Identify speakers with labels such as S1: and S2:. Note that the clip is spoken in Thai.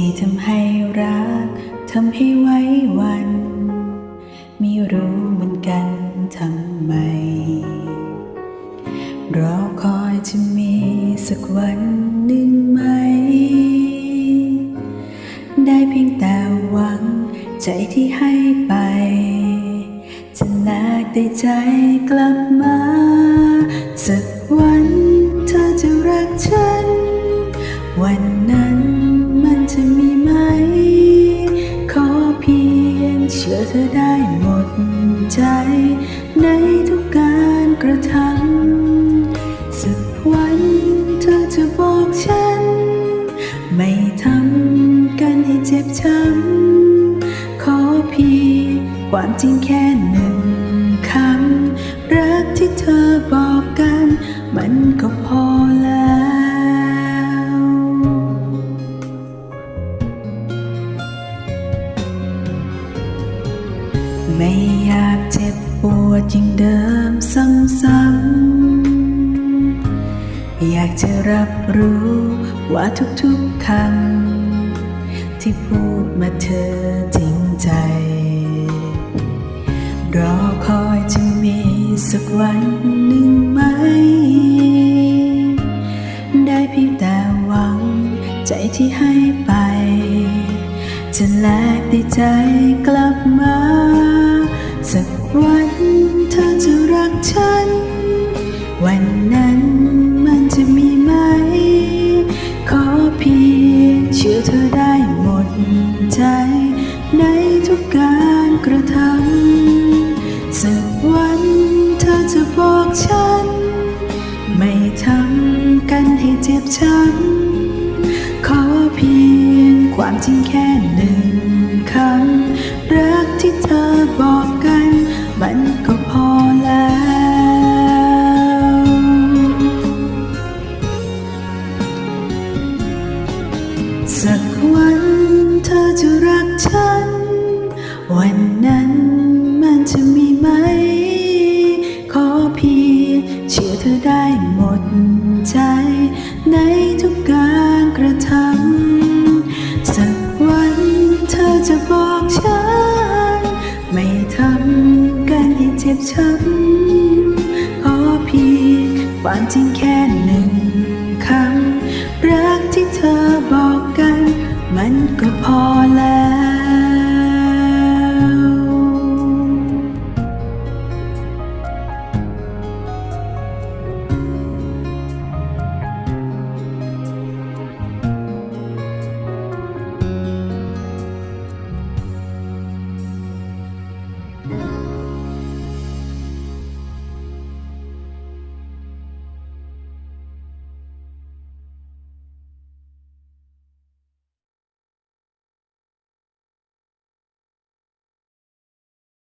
S1: ที่ทำให้รักทำให้ไว้วัน ไม่รู้เหมือนกันทำไม รอคอยจะมีสักวันหนึ่งไหม ได้เพียงแต่หวังใจที่ให้ไป จะแลกได้ใจกลับมา สักวันเธอจะรักฉัน ชื่อเธอได้หมดใจ ในทุกการกระทำสักวันเธอจะบอกฉัน ไม่ทำกันให้เจ็บช้ำขอเพียงความจริงแค่หนึ่งคำรักที่เธอบอกกัน มันก็พอ ไม่อยากเจ็บปวดอย่างเดิมซ้ำๆอยากจะรับรู้ว่าทุกๆคำที่พูดมาเธอจริงใจ รอคอยจะมีสักวันหนึ่งไหม ได้เพียงแต่หวังใจที่ให้ไป จะแลกได้ใจกลับมา สักวันเธอจะรักฉัน วันนั้นมันจะมีไหม ขอเพียงเชื่อเธอได้หมดใจ ในทุกการกระทำสักวันเธอจะบอกฉัน ไม่ทำกันให้เจ็บช้ำขอเพียงความจริงแค่หนึ่ง วันนั้นมันจะมีไหม ขอเพียงเชื่อเธอได้หมดใจ ในทุกการกระทำสักวันเธอจะบอกฉัน ไม่ทำกันให้เจ็บช้ำขอเพียงความจริง